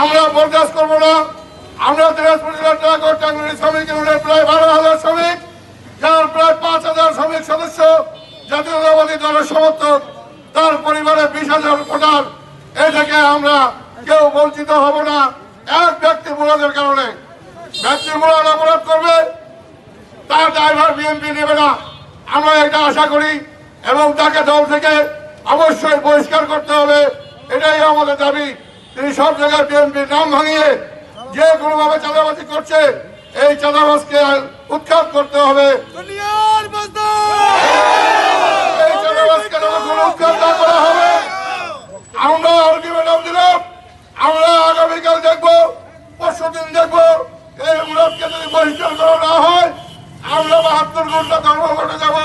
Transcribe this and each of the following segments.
আমরা বরদাস্ত করব না। আমরা দিনাজপুর জেলার ও টাঙ্গুরি শ্রমিক ইউনিয়নের প্রায় বারো হাজার শ্রমিক, যার প্রায় পাঁচ হাজার শ্রমিক সদস্য, জাতীয়তাবাদী দলের সমর্থক। তার পরিবারে বিশ হাজার ভোটার। এ থেকে আমরা কেউ বঞ্চিত হব না, এক ব্যক্তি মূলদের কারণে। ব্যক্তি মূলদ অপরাধ করবে, তার ড্রাইভার বিএনপি নেবে না। আমরা এটা আশা করি এবং তাকে দল থেকে অবশ্যই বহিষ্কার করতে হবে। এটাই আমাদের দাবি। তিনি সব জায়গায় বিএনপির নাম ভাঙিয়ে যে কোনোভাবে চাঁদাবাজি করছে এই চাঁদাবাজকে উৎখাত করতে হবে। এই চাঁদাবাজকে উৎখাত না করা হবে। আমরা আলটিমেটাম দিলাম আমরা আগামীকাল দেখব পরশু দিন দেখব এই মুরাদকে যদি বহিষ্কার করা না হয় আমরা বাহাত্তর ঘণ্টা ধর্মঘটে যাব।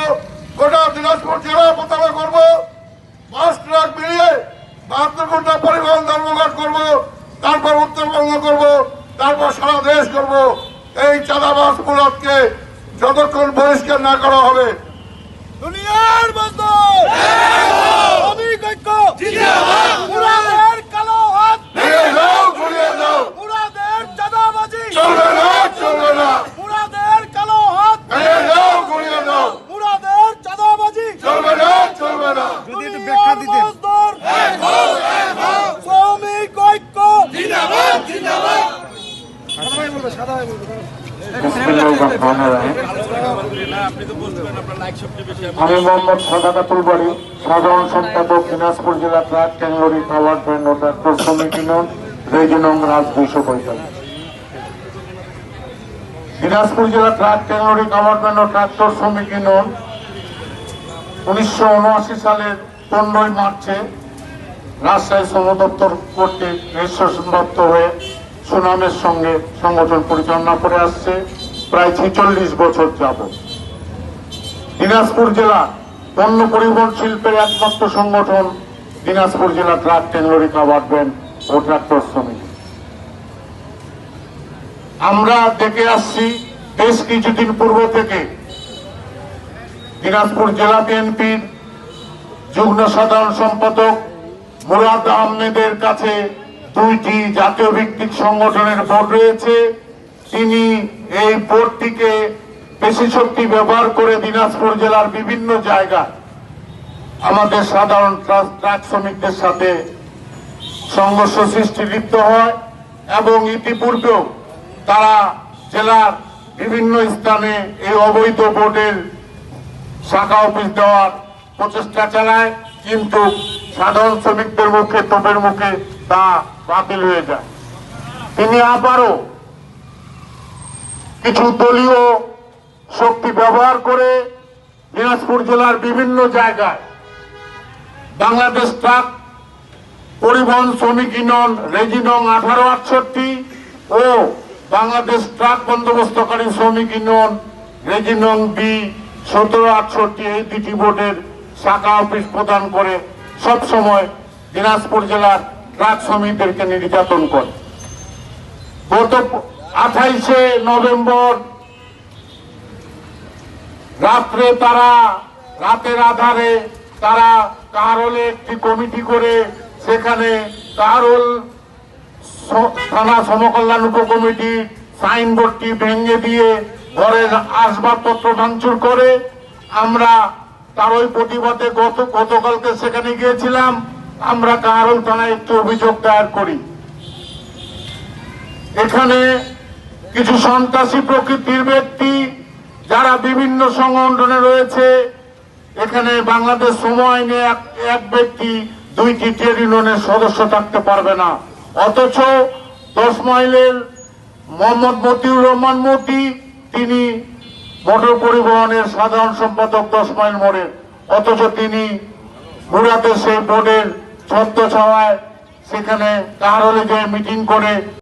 গোটা দিনাজপুর জেলা প্রথমে করব। বাস ট্রাক মিলিয়ে বাহাত্তর ঘণ্টা পরিবহন ধর্মঘট করব, তারপর উত্তরবঙ্গ করব, তারপর সারা দেশ করব, এই চাঁদাবাস মুরাদকে যতক্ষণ বহিষ্কার না করা হবে। দুনিয়ার মজদুর শ্রমিক ঐক্য মুরাদের কালো হাত ভেঙে দাও ঘুরিয়ে দাও মুরাদের চাঁদাবাজি চলবে না চলবে না মুরাদের কালো হাত ভেঙে দাও ঘুরিয়ে দাও মুরাদের চাঁদাবাজি চলবে না চলবে না দুনিয়ার মজদুর শ্রমিক ঐক্য আমি মোহাম্মদ সাদাকাতুল বাড়ি সাধারণ সম্পাদক দিনাজপুর জেলা ট্রাক ট্যাঙ্গরি পাওয়ার ও ট্রাক্টর শ্রমিক ইউনিয়ন রেজিনং রাজ দুইশো পঁয়তাল্লিশ। দিনাজপুর জেলা ট্রাক ট্যাঙ্গরি পাওয়ার ও ট্রাক্টর শ্রমিক ইউনিয়ন উনিশশো উনআশি সালের পনেরোই মার্চে রাজশাহী শ্রম দপ্তর কর্তৃক রেজিস্ট্রেশনপ্রাপ্ত হয়ে সুনামের সঙ্গে সংগঠন পরিচালনা করে আসছে। প্রায় ছেচল্লিশ বছর যাবত দিনাজপুর জেলা পণ্য পরিবহন শিল্পের একমাত্র সংগঠন দিনাজপুর জেলা truck tank lorry cover van ও ট্রাক্টর শ্রমিক। আমরা দেখে আসছি, বেশ কিছুদিন পূর্ব থেকে দিনাজপুর জেলা বিএনপির যুগ্ম সাধারণ সম্পাদক মুরাদ আহমেদের কাছে দুইটি জাতীয় ভিত্তিক সংগঠনের বোর্ড রয়েছে। তিনি এই বোর্ডটিকে পেশি শক্তি ব্যবহার করে দিনাজপুর জেলার বিভিন্ন জায়গায় আমাদের সাধারণ ট্রাক শ্রমিকদের সাথে সংঘর্ষ সৃষ্টি লিপ্ত হয় এবং ইতিপূর্বেও তারা জেলার বিভিন্ন স্থানে এই অবৈধ বোর্ডের শাখা অফিস দেওয়ার প্রচেষ্টা চালায়। কিন্তু সাধারণ শ্রমিকদের মুখে তোপের মুখে তা বাতিল হয়ে যায়। তিনি আবারও কিছু দলীয় শক্তি ব্যবহার করে দিনাজপুর জেলার বিভিন্ন জায়গায় বাংলাদেশ ট্রাক পরিবহন শ্রমিক ইউনিয়ন রেজিনং আঠারো আটষট্টি ও বাংলাদেশ ট্রাক বন্দোবস্তকারী শ্রমিক ইউনিয়ন রেজিনং বি সতেরো আটষট্টি এই দুটি বোর্ডের শাখা অফিস প্রদান করে সব সময় দিনাজপুর জেলার ট্রাক শ্রমিকদেরকে নির্যাতন করে। গত আঠাইশে নভেম্বর রাত্রে তারা, রাতের আধারে তারা কারলে একটি কমিটি করে সেখানে কারল থানা সমকল্যাণ উপকমিটি সাইনবোর্ডটি ভেঙে দিয়ে ঘরের আসবাবপত্র ভাঙচুর করে আমরা তার ওই প্রতিবাদে গত, গতকালকে সেখানে গিয়েছিলাম। আমরা কারল থানায় একটি অভিযোগ দায়ের করি। এখানে কিছু সন্ত্রাসী প্রকৃতির ব্যক্তি যারা বিভিন্ন সংগঠনে রয়েছে, এখানে বাংলাদেশ সময় নিয়ে এক এক ব্যক্তি দুইটি ট্রেড ইউনিয়নের সদস্য থাকতে পারবে না। অথচ দশ মাইলের মোহাম্মদ মতিউর রহমান মতি, তিনি মোটর পরিবহনের সাধারণ সম্পাদক দশ মাইল মোড়ের অথচ তিনি মুরাদের সেই বোর্ডের ছত্র ছাওয়ায় সেখানে কাহারলে লিগে মিটিং করে